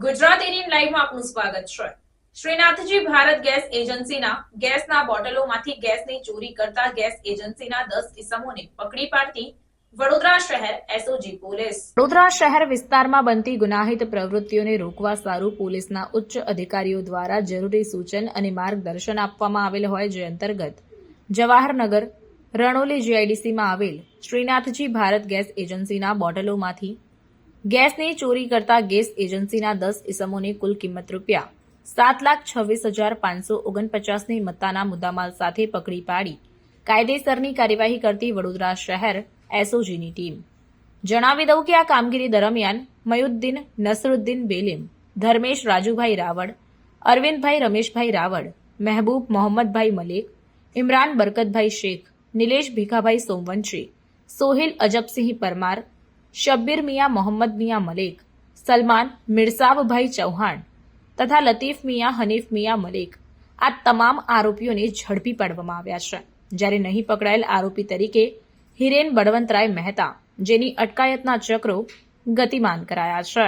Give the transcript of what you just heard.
ગુજરાત એરિયન લાઈવમાં આપનું સ્વાગત છે. શ્રીનાથજી ભારત ગેસ એજન્સીના ગેસના બોટલોમાંથી ગેસની ચોરી કરતા ગેસ એજન્સીના દસ કિસમોને પકડી પાડતી વડોદરા શહેર વિસ્તારમાં બનતી ગુનાહિત પ્રવૃત્તિઓને રોકવા સારું પોલીસના ઉચ્ચ અધિકારીઓ દ્વારા જરૂરી સૂચન અને માર્ગદર્શન આપવામાં આવેલ હોય જે અંતર્ગત જવાહરનગર, રણોલી જીઆઈડીસીમાં આવેલ શ્રીનાથજી ભારત ગેસ એજન્સીના બોટલોમાંથી ગેસની ચોરી કરતા ગેસ એજન્સીના દસ ઇસમોની કુલ કિંમત રૂપિયા સાત લાખ છવ્વીસ હજાર પાંચસો ઓગણપચાસની મત્તાના મુદ્દામાલ સાથે પકડી પાડી. કાયદેસરની કાર્યવાહી કરતી વડોદરા શહેર એસઓજીની ટીમ. જણાવી દઉં કે આ કામગીરી દરમિયાન મયુદ્દીન નસરુદ્દીન બેલીમ, ધર્મેશ રાજુભાઈ રાવળ, અરવિંદભાઈ રમેશભાઈ રાવળ, મહેબૂબ મોહમ્મદભાઈ મલેક, ઇમરાન બરકતભાઈ શેખ, નિલેશ ભીખાભાઈ સોમવંશી, સોહિલ અજબસિંહ પરમાર શબ્બીર મિયા મોહમ્મદ મિયા મલેક સલમાન મિરસાવભાઈ ચૌહાણ તથા લતીફ મિયા હનીફ મિયા મલેક આ તમામ આરોપીઓને ઝડપી પાડવામાં આવ્યા છે. જ્યારે નહીં પકડાયેલ આરોપી તરીકે હિરેન બળવંતરાય મહેતા, જેની અટકાયતના ચક્રો ગતિમાન કરાયા છે.